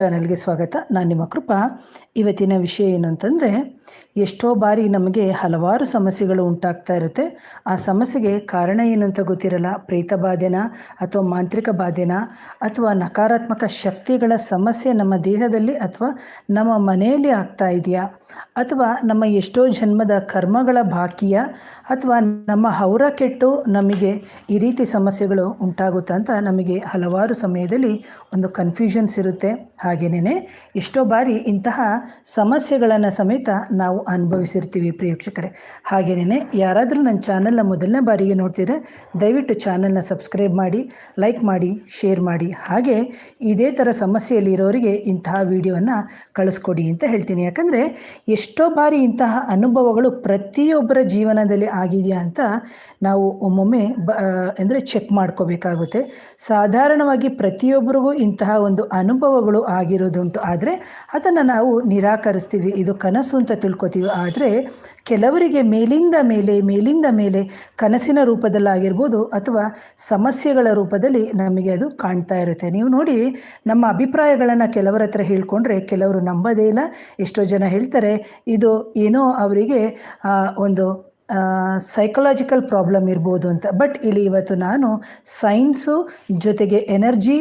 ಚಾನಲ್ಗೆ ಸ್ವಾಗತ. ನಾನು ನಿಮ್ಮ ಕೃಪಾ. ಇವತ್ತಿನ ವಿಷಯ ಏನು ಅಂತಂದರೆ ಎಷ್ಟೋ ಬಾರಿ ನಮಗೆ ಹಲವಾರು ಸಮಸ್ಯೆಗಳು ಉಂಟಾಗ್ತಾ ಇರುತ್ತೆ. ಆ ಸಮಸ್ಯೆಗೆ ಕಾರಣ ಏನು ಅಂತ ಗೊತ್ತಿರಲ್ಲ? ಪ್ರೇತ ಬಾಧೆನಾ ಅಥವಾ ಮಾಂತ್ರಿಕ ಬಾಧೆನಾ ಅಥವಾ ನಕಾರಾತ್ಮಕ ಶಕ್ತಿಗಳ ಸಮಸ್ಯೆ ನಮ್ಮ ದೇಹದಲ್ಲಿ ಅಥವಾ ನಮ್ಮ ಮನೆಯಲ್ಲಿ ಆಗ್ತಾ ಇದೆಯಾ? ಅಥವಾ ನಮ್ಮ ಎಷ್ಟೋ ಜನ್ಮದ ಕರ್ಮಗಳ ಬಾಕಿಯ ಅಥವಾ ನಮ್ಮ ಹೌರ ಕೆಟ್ಟು ನಮಗೆ ಈ ರೀತಿ ಸಮಸ್ಯೆಗಳು ಉಂಟಾಗುತ್ತಾ ಅಂತ ನಮಗೆ ಹಲವಾರು ಸಮಯದಲ್ಲಿ ಒಂದು ಕನ್ಫ್ಯೂಷನ್ಸ್ ಇರುತ್ತೆ. ಹಾಗೆಯೇ ಎಷ್ಟೋ ಬಾರಿ ಇಂತಹ ಸಮಸ್ಯೆಗಳನ್ನು ಸಮೇತ ನಾವು ಅನುಭವಿಸಿರ್ತೀವಿ ಪ್ರೇಕ್ಷಕರೇ ಹಾಗೆಯೇ ಯಾರಾದರೂ ನನ್ನ ಚಾನಲ್ನ ಮೊದಲನೇ ಬಾರಿಗೆ ನೋಡ್ತಿದ್ರೆ, ದಯವಿಟ್ಟು ಚಾನಲ್ನ ಸಬ್ಸ್ಕ್ರೈಬ್ ಮಾಡಿ ಲೈಕ್ ಮಾಡಿ ಶೇರ್ ಮಾಡಿ. ಹಾಗೆ ಇದೇ ಥರ ಸಮಸ್ಯೆಯಲ್ಲಿ ಇರೋರಿಗೆ ಇಂತಹ ವಿಡಿಯೋವನ್ನು ಕಳಿಸ್ಕೊಡಿ ಅಂತ ಹೇಳ್ತೀನಿ. ಯಾಕಂದರೆ, ಎಷ್ಟೋ ಬಾರಿ ಇಂತಹ ಅನುಭವಗಳು ಪ್ರತಿಯೊಬ್ಬರ ಜೀವನದಲ್ಲಿ ಆಗಿದೆಯಾ ಅಂತ ನಾವು ಒಮ್ಮೊಮ್ಮೆ ಬ ಅಂದರೆ ಚೆಕ್ ಮಾಡ್ಕೋಬೇಕಾಗುತ್ತೆ. ಸಾಧಾರಣವಾಗಿ ಪ್ರತಿಯೊಬ್ಬರಿಗೂ ಇಂತಹ ಒಂದು ಅನುಭವಗಳು ಆಗಿರೋದುಂಟು. ಆದರೆ, ಅದನ್ನು ನಾವು ನಿರಾಕರಿಸ್ತೀವಿ. ಇದು ಕನಸು ಅಂತ ತಿಳ್ಕೊತೀವಿ. ಆದರೆ ಕೆಲವರಿಗೆ ಮೇಲಿಂದ ಮೇಲೆ ಮೇಲಿಂದ ಮೇಲೆ ಕನಸಿನ ರೂಪದಲ್ಲಾಗಿರ್ಬೋದು ಅಥವಾ ಸಮಸ್ಯೆಗಳ ರೂಪದಲ್ಲಿ ನಮಗೆ ಅದು ಕಾಣ್ತಾ ಇರುತ್ತೆ. ನೀವು ನೋಡಿ ನಮ್ಮ ಅಭಿಪ್ರಾಯಗಳನ್ನು ಕೆಲವರ ಹತ್ರ ಹೇಳ್ಕೊಂಡ್ರೆ ಕೆಲವರು ನಂಬೋದೇ ಇಲ್ಲ. ಎಷ್ಟೋ ಜನ ಹೇಳ್ತಾರೆ, ಇದು ಏನೋ ಅವರಿಗೆ ಒಂದು ಸೈಕಲಾಜಿಕಲ್ ಪ್ರಾಬ್ಲಮ್ ಇರ್ಬೋದು ಅಂತ. ಬಟ್ ಇಲ್ಲಿ ಇವತ್ತು ನಾನು ಸೈನ್ಸು ಜೊತೆಗೆ ಎನರ್ಜಿ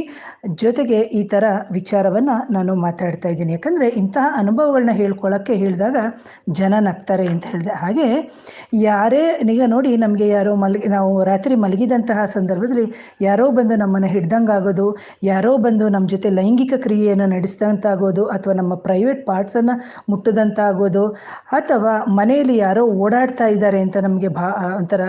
ಜೊತೆಗೆ ಈ ಥರ ವಿಚಾರವನ್ನು ನಾನು ಮಾತಾಡ್ತಾ ಇದ್ದೀನಿ. ಯಾಕಂದರೆ ಇಂತಹ ಅನುಭವಗಳನ್ನ ಹೇಳ್ಕೊಳ್ಳೋಕ್ಕೆ ಹೇಳಿದಾಗ ಜನ ನಗ್ತಾರೆ ಅಂತ ಹೇಳಿದೆ. ಹಾಗೆ ಯಾರೇ, ಈಗ ನೋಡಿ ನಮಗೆ ಯಾರೋ ಮಲಗಿ, ನಾವು ರಾತ್ರಿ ಮಲಗಿದಂತಹ ಸಂದರ್ಭದಲ್ಲಿ ಯಾರೋ ಬಂದು ನಮ್ಮನ್ನು ಹಿಡ್ದಂಗೆ ಆಗೋದು ಯಾರೋ ಬಂದು ನಮ್ಮ ಜೊತೆ ಲೈಂಗಿಕ ಕ್ರಿಯೆಯನ್ನು ನಡೆಸಿದಂತಾಗೋದು, ಅಥವಾ ನಮ್ಮ ಪ್ರೈವೇಟ್ ಪಾರ್ಟ್ಸನ್ನು ಮುಟ್ಟದಂತಾಗೋದು, ಅಥವಾ ಮನೆಯಲ್ಲಿ ಯಾರೋ ಓಡಾಡ್ತಾ ಇದ್ದಾರೆ ಅಂತ ನಮಗೆ ಭಾ ಒಂಥರ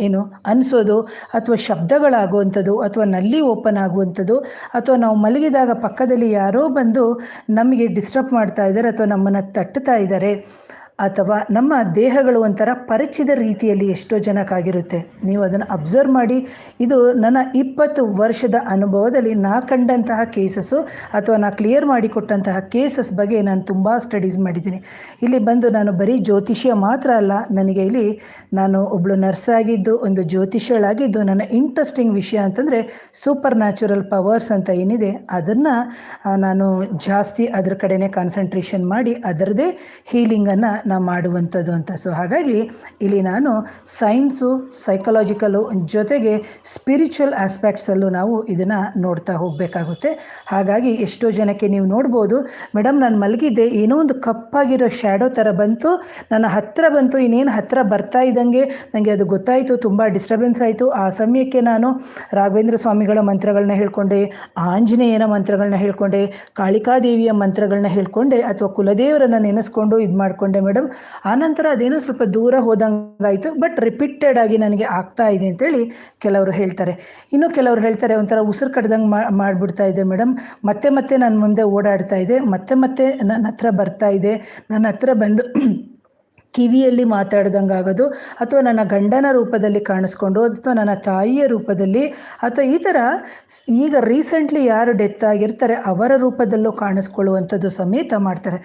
ಏನು ಅನಿಸೋದು ಅಥವಾ ಶಬ್ದಗಳಾಗುವಂಥದ್ದು ಅಥವಾ ನಲ್ಲಿ ಓಪನ್ ಆಗುವಂಥದ್ದು ಅಥವಾ ನಾವು ಮಲಗಿದಾಗ ಪಕ್ಕದಲ್ಲಿ ಯಾರೋ ಬಂದು ನಮಗೆ ಡಿಸ್ಟರ್ಬ್ ಮಾಡ್ತಾ ಇದ್ದಾರೆ ಅಥವಾ ನಮ್ಮನ್ನು ತಟ್ಟುತ್ತಾ ಇದ್ದಾರೆ. ಅಥವಾ ನಮ್ಮ ದೇಹಗಳು ಒಂಥರ ಪರಿಚಿತ ರೀತಿಯಲ್ಲಿ ಎಷ್ಟೋ ಜನಕ್ಕಾಗಿರುತ್ತೆ ನೀವು ಅದನ್ನು ಅಬ್ಸರ್ವ್ ಮಾಡಿ, ಇದು ನನ್ನ ಇಪ್ಪತ್ತು ವರ್ಷದ ಅನುಭವದಲ್ಲಿ ನಾ ಕಂಡಂತಹ ಕೇಸಸ್ಸು ಅಥವಾ ನಾ ಕ್ಲಿಯರ್ ಮಾಡಿಕೊಟ್ಟಂತಹ ಕೇಸಸ್ ಬಗ್ಗೆ ನಾನು ತುಂಬ ಸ್ಟಡೀಸ್ ಮಾಡಿದ್ದೀನಿ. ಇಲ್ಲಿ ಬಂದು ನಾನು ಬರೀ ಜ್ಯೋತಿಷ್ಯ ಮಾತ್ರ ಅಲ್ಲ, ನನಗೆ ಇಲ್ಲಿ ನಾನು ಒಬ್ಬಳು ನರ್ಸ್ ಆಗಿದ್ದು, ಒಂದು ಜ್ಯೋತಿಷ್ಯಳಾಗಿದ್ದು, ನನ್ನ ಇಂಟ್ರೆಸ್ಟಿಂಗ್ ವಿಷಯ ಅಂತಂದರೆ ಸೂಪರ್ ನ್ಯಾಚುರಲ್ ಪವರ್ಸ್ ಅಂತ ಏನಿದೆ, ಅದನ್ನು ನಾನು ಜಾಸ್ತಿ ಅದರ ಕಡೆನೇ ಕಾನ್ಸಂಟ್ರೇಷನ್ ಮಾಡಿ ಅದರದೇ ಹೀಲಿಂಗನ್ನು ನಾವು ಮಾಡುವಂಥದ್ದು ಅಂತ. ಸೊ ಹಾಗಾಗಿ ಇಲ್ಲಿ ನಾನು ಸೈನ್ಸು ಸೈಕಲಾಜಿಕಲು ಜೊತೆಗೆ ಸ್ಪಿರಿಚುವಲ್ ಆಸ್ಪೆಕ್ಟ್ಸಲ್ಲೂ ನಾವು ಇದನ್ನು ನೋಡ್ತಾ ಹೋಗಬೇಕಾಗುತ್ತೆ. ಹಾಗಾಗಿ ಎಷ್ಟೋ ಜನಕ್ಕೆ ನೀವು ನೋಡ್ಬೋದು, ಮೇಡಮ್, ನಾನು ಮಲಗಿದ್ದೆ, ಏನೋ ಒಂದು ಕಪ್ಪಾಗಿರೋ ಶ್ಯಾಡೋ ಥರ ಬಂತು, ನನ್ನ ಹತ್ತಿರ ಬಂತು, ಇನ್ನೇನು ಹತ್ತಿರ ಬರ್ತಾ ಇದ್ದಂಗೆ ನನಗೆ ಅದು ಗೊತ್ತಾಯಿತು, ತುಂಬ ಡಿಸ್ಟರ್ಬೆನ್ಸ್ ಆಯಿತು. ಆ ಸಮಯಕ್ಕೆ ನಾನು ರಾಘವೇಂದ್ರ ಸ್ವಾಮಿಗಳ ಮಂತ್ರಗಳನ್ನ ಹೇಳ್ಕೊಂಡೆ, ಆಂಜನೇಯನ ಮಂತ್ರಗಳನ್ನ ಹೇಳ್ಕೊಂಡೆ, ಕಾಳಿಕಾದೇವಿಯ ಮಂತ್ರಗಳನ್ನ ಹೇಳ್ಕೊಂಡೆ, ಅಥವಾ ಕುಲದೇವರನ್ನು ನೆನೆಸ್ಕೊಂಡು ಇದು ಮಾಡಿಕೊಂಡೆ ಮೇಡಮ್. ಆನಂತರ ಅದೇನೋ ಸ್ವಲ್ಪ ದೂರ ಹೋದಂಗಾಯಿತು ಬಟ್ ರಿಪೀಟೆಡ್ ಆಗಿ ನನಗೆ ಆಗ್ತಾ ಇದೆ ಅಂತೇಳಿ ಕೆಲವರು ಹೇಳ್ತಾರೆ. ಇನ್ನು ಕೆಲವರು ಹೇಳ್ತಾರೆ ಒಂಥರ ಉಸಿರು ಕಡ್ದಂಗೆ ಮಾಡಿಬಿಡ್ತಾ ಇದೆ ಮೇಡಮ್. ಮತ್ತೆ ಮತ್ತೆ ನನ್ನ ಮುಂದೆ ಓಡಾಡ್ತಾ ಇದೆ, ಮತ್ತೆ ಮತ್ತೆ ನನ್ನ ಹತ್ರ ಬರ್ತಾ ಇದೆ. ನನ್ನ ಹತ್ರ ಬಂದು ಕಿವಿಯಲ್ಲಿ ಮಾತಾಡ್ದಂಗಾಗೋದು ಅಥವಾ ನನ್ನ ಗಂಡನ ರೂಪದಲ್ಲಿ ಕಾಣಿಸ್ಕೊಂಡು, ಅಥವಾ ನನ್ನ ತಾಯಿಯ ರೂಪದಲ್ಲಿ, ಅಥವಾ ಈ ಥರ ಈಗ ರೀಸೆಂಟ್ಲಿ ಯಾರು ಡೆತ್ ಆಗಿರ್ತಾರೆ, ಅವರ ರೂಪದಲ್ಲೂ ಕಾಣಿಸ್ಕೊಳ್ಳುವಂಥದ್ದು ಸಮೇತ ಮಾಡ್ತಾರೆ.